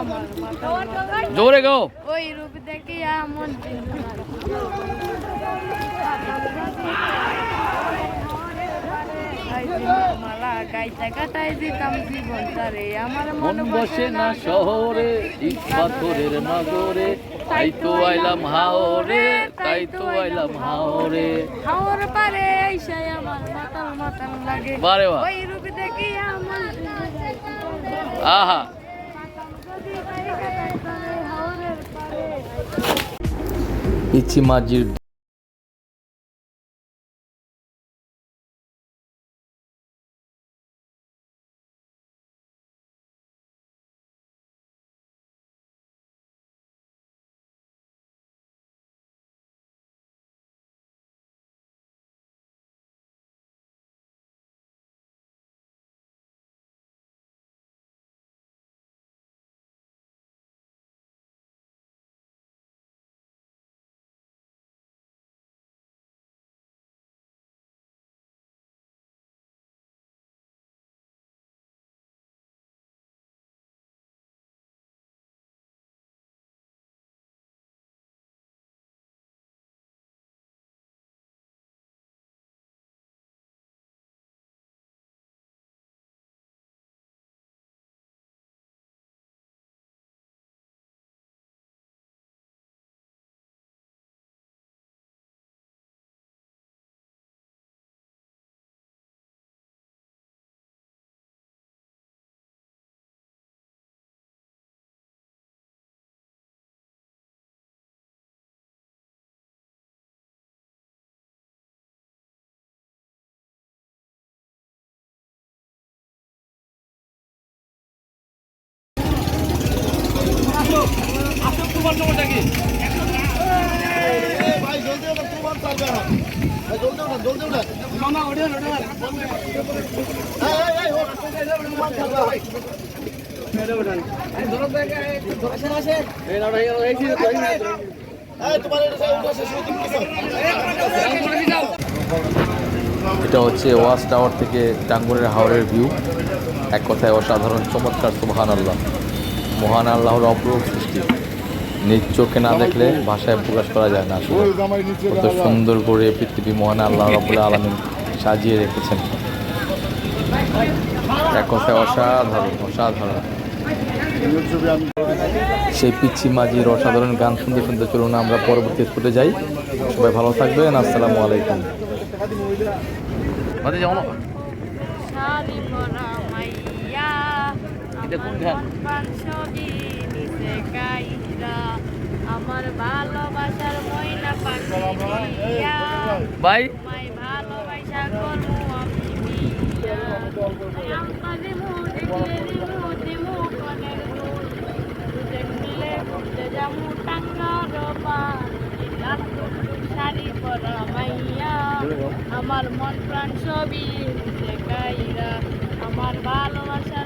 আমার জোরে গাও ওই রূপ দেখে আমন মালা গাইতা কাটাই দিতাম জীবন তারে আমার মন বসে না শহরে ইট পাথরের নগরে তাই তো আইলাম হাওরে তাই তো আইলাম হাওরে। হাওর পারে আইসাই আমার মাতাল মাতাল লাগে। বারে ওই রূপ দেখে আমন আহা। ইচিমাজির এটা হচ্ছে ওয়াচ টাওয়ার থেকে টাঙ্গুরের হাওরের ভিউ। এক কথায় অসাধারণ, চমৎকার সুবহান আল্লাহ মহান আল্লাহর অপরূপ সৃষ্টি। নিজ চোখে না দেখলে ভাষায় প্রকাশ করা যায় না আসলে। কত সুন্দর করে পৃথিবী মহান আল্লাহ রবুল্লা আলমিন সাজিয়ে রেখেছেন। এক কথায় অসাধারণ অসাধারণ। সেই পিচ্ছি মাঝির অসাধারণ গান শুনতে শুনতে চলুন আমরা পরবর্তী স্পটে যাই। সবাই ভালো থাকবেন আসসালামু আলাইকুম। এটা কোন গান? আমার ভালোবাসার ময়না পাখি দিয়া ভাই তোমায় ভালোবাসা করব আমি বিয়া। আমতা দিমু, দেখলে দিমু, দিমু কনের দুল। দুজন মিলে ঘুরতে যামু টাঙ্গার পার। লাল শাড়ি পরা মাইয়া আমার মন প্রাণ গাইরা আমার ভালোবাসার পাখি